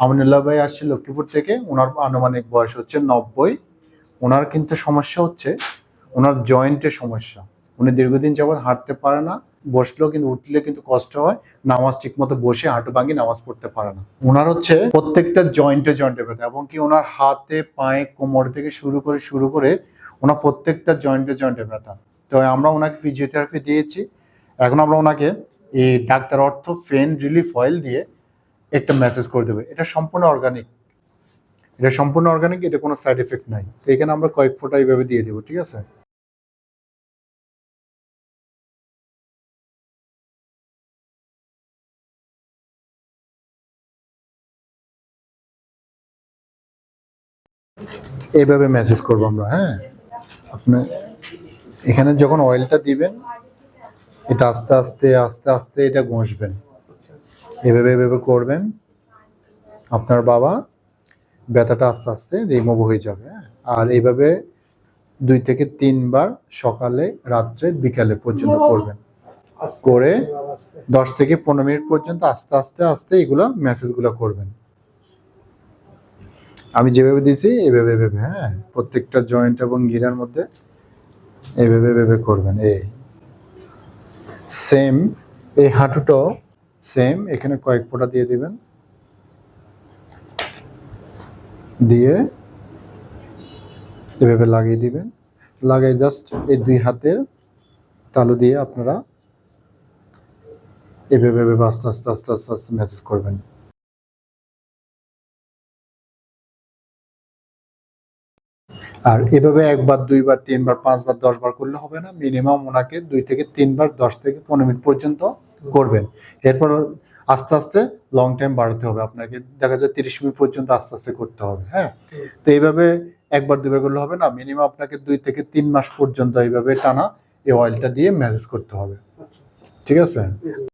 আমিনুল্লাহ ভাই আসছে লক্ষ্মীপুর থেকে, ওনার আনুমানিক বয়স হচ্ছে নব্বই। ওনার কিন্তু সমস্যা হচ্ছে, ওনার জয়েন্টের সমস্যা। উনি দীর্ঘদিন যাবৎ হাঁটতে পারে না, বসলেও কিন্তু উঠলে কিন্তু কষ্ট হয়, নামাজ ঠিক মতো বসে হাঁটু ভাঙি নামাজ পড়তে পারে না। ওনার হচ্ছে প্রত্যেকটা জয়েন্টে জয়েন্টে ব্যথা, এবং কি ওনার হাতে, পায়ে, কোমর থেকে শুরু করে শুরু করে ওনার প্রত্যেকটা জয়েন্টে জয়েন্টে ব্যথা। তো আমরা ওনাকে ফিজিওথেরাপি দিয়েছি। এখন আমরা ওনাকে এই ডাক্তার অর্থ ফেন রিলিফ অয়েল দিয়ে একটা মেসেজ করে দেবে। এটা সম্পূর্ণ অর্গানিক এটা সম্পূর্ণ অর্গানিক এটা কোনো সাইড এফেক্ট নাই। তো এখানে আমরা কয়েক ফোঁটা এইভাবে দিয়ে দেবো, ঠিক আছে? এইভাবে মেসেজ করব আমরা হ্যাঁ? আপনি এখানে যখন অয়েলটা দিবেন, এটা আস্তে আস্তে আস্তে আস্তে এটা ঘষবেন। এভাবে এভাবে করবেন আপনার বাবা ব্যথাটা আস্তে আস্তে রিমুভ হয়ে যাবে হ্যাঁ? আর এইভাবে দুই থেকে তিনবার সকালে রাত্রে বিকালে পর্যন্ত করবেন। করে দশ থেকে পনেরো মিনিট পর্যন্ত আস্তে আস্তে আস্তে এগুলো মেসেজগুলো করবেন। আমি যেভাবে দিয়েছি এভাবে এভাবে হ্যাঁ? প্রত্যেকটা জয়েন্ট এবং গিরার মধ্যে এভাবে এভাবে করবেন। এই। সেম এই হাঁটুটাও সেম এখানে কয়েক ফোঁটা দিয়ে দিবেন। দিয়ে এভাবে লাগিয়ে দিবেন। লাগাই জাস্ট এই দুই হাতের তালু দিয়ে আপনারা এভাবে এভাবে আস্তে আস্তে আস্তে আস্তে আস্তে মেসেজ করবেন। আর এভাবে একবার, দুইবার, তিনবার, পাঁচবার, দশবার করলে হবে না। মিনিমাম ওনাকে দুই থেকে তিনবার, দশ থেকে পনেরো মিনিট পর্যন্ত করবেন। এরপর আস্তে আস্তে লং টাইম বাড়াতে হবে আপনাকে। দেখা যায় তিরিশ মিনিট পর্যন্ত আস্তে আস্তে করতে হবে হ্যাঁ? তো এইভাবে একবার দুবার করলে হবে না মিনিমাম আপনাকে দুই থেকে তিন মাস পর্যন্ত এইভাবে টানা এই অয়েলটা দিয়ে ম্যানেজ করতে হবে। ঠিক আছে?